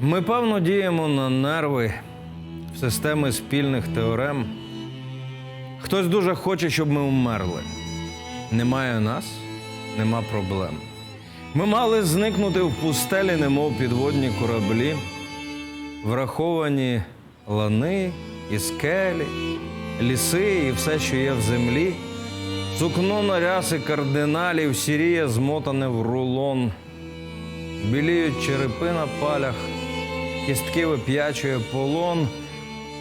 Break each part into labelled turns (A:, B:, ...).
A: Ми певно діємо на нерви в системи спільних теорем. Хтось дуже хоче, щоб ми вмерли. Немає нас, нема проблем. Ми мали зникнути в пустелі, немов підводні кораблі, враховані лани і скелі, ліси і все, що є в землі. Сукно на ряси кардиналів сіріє змотане в рулон. Біліють черепи на палях, кістки вип'ячує полон,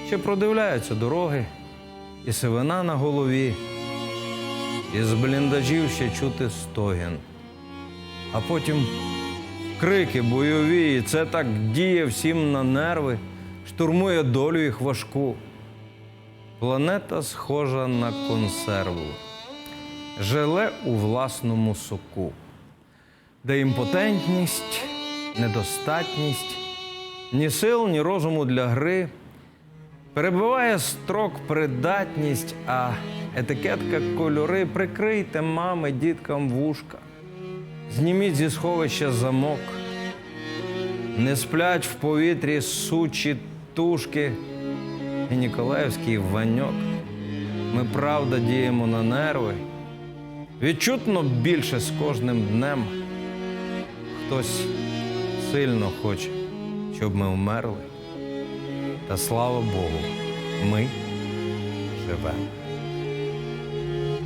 A: ще продивляються дороги, і сивина на голові, і з бліндажів ще чути стогін. А потім крики бойові, і це так діє всім на нерви, штурмує долю їх важку. Планета схожа на консерву, желе у власному соку де імпотентність, недостатність, ні сил, ні розуму для гри. Перебиває строк придатність, а етикетка кольори прикрийте мами, діткам вушка. Зніміть зі сховища замок. Не сплять в повітрі сучі тушки і Ніколаївський ваньок. Ми правда діємо на нерви. Відчутно більше з кожним днем. Хтось сильно хоче, щоб ми вмерли. Та слава Богу, ми живемо.